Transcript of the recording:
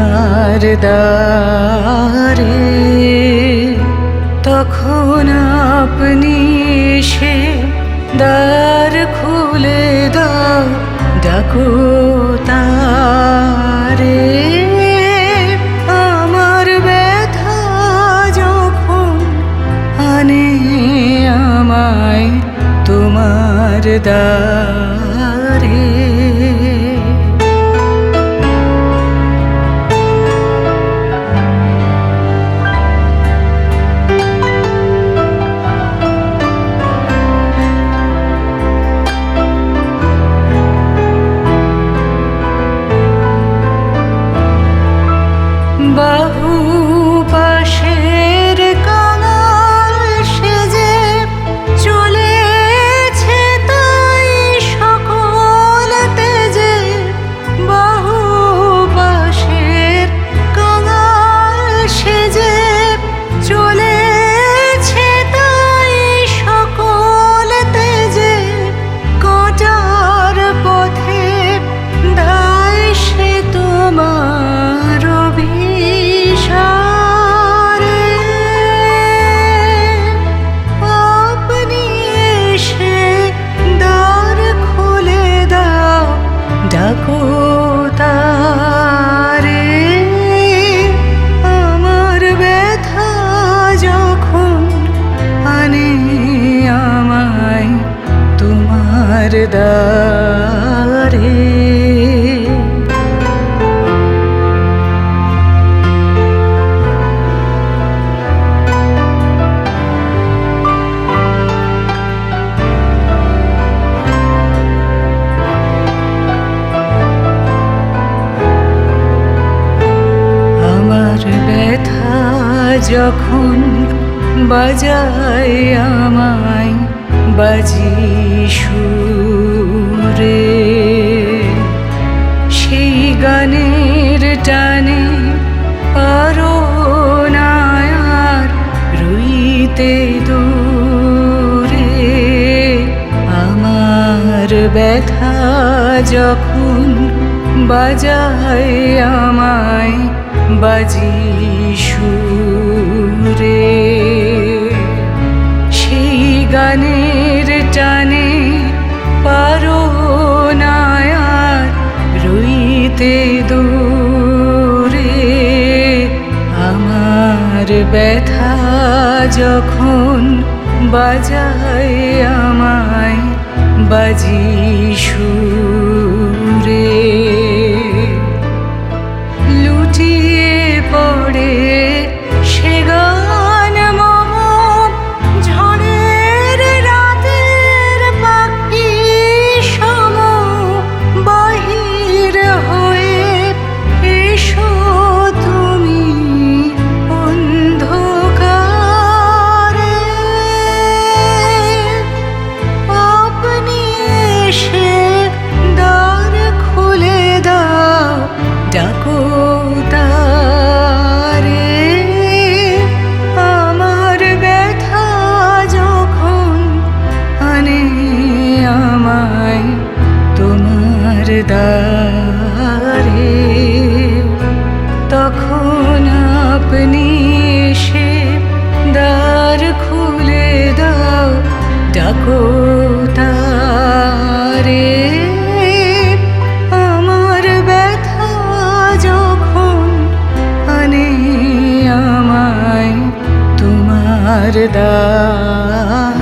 তোমার দ্বারে, তখন আপনি সে দ্বার খুলে দাও, ডাকো তারে। আমার ব্যথা যখন আনে আমায় তোমার দ্বারে আমার ব্যথা যখন বাজায় আমায় বাজি সুরে। টানে পারো না আর রইতে দূরে। আমার ব্যথা যখন বাজায় আমায় বাজি সুরে। সেই গানের টানে পারো না আর রইতে দূরে ব্যথা যখন বাজায় আমায় বাজি সুরে। দ্বারে তখন আপনি এসে দ্বার খুলে দাও ডাকো ਮਾਰਦਾ